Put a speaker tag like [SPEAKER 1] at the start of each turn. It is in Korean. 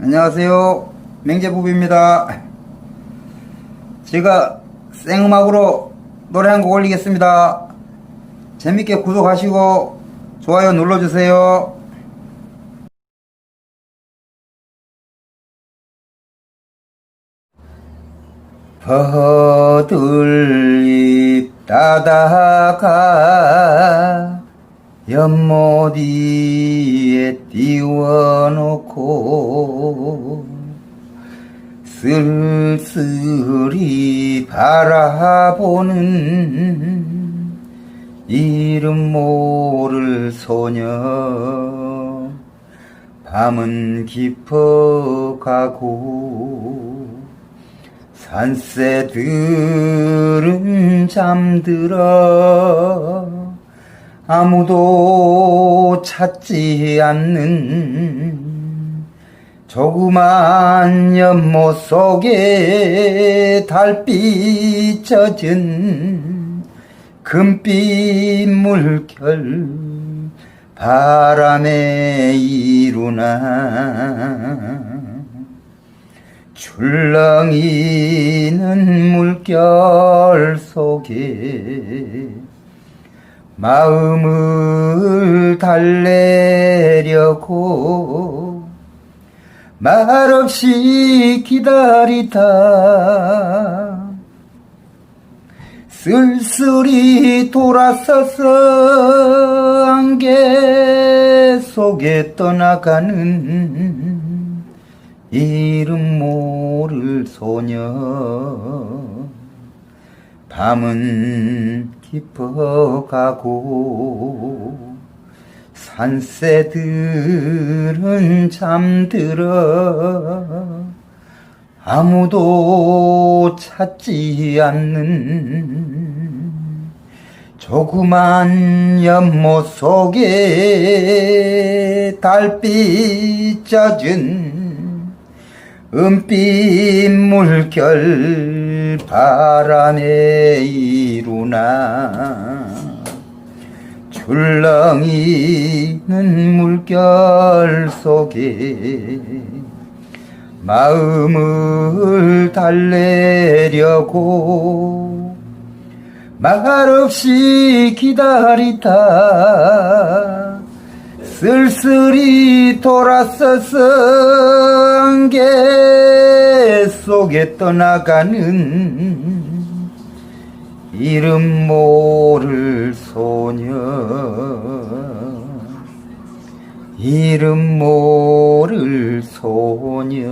[SPEAKER 1] 안녕하세요. 맹제부부입니다. 제가 생음악으로 노래 한 곡 올리겠습니다. 재밌게 구독하시고 좋아요 눌러주세요. 버들잎 따다가 연못 위에 띄워놓고 쓸쓸히 바라보는 이름 모를 소녀. 밤은 깊어가고 산새들은 잠들어 아무도 찾지 않는 조그만 연못 속에 달빛 젖은 금빛 물결 바람에 이루나 출렁이는 물결 속에 마음을 달래려고 말없이 기다리다. 쓸쓸히 돌아서서 안개 속에 떠나가는 이름 모를 소녀 밤은 깊어가고 산새들은 잠들어 아무도 찾지 않는 조그만 연못 속에 달빛 젖은 은빛 물결 바람에 이루나. 출렁이는 물결 속에 마음을 달래려고 말없이 기다리다 쓸쓸히 돌아서서 안개 속에 떠나가는 이름 모를 소녀. 이름 모를 소녀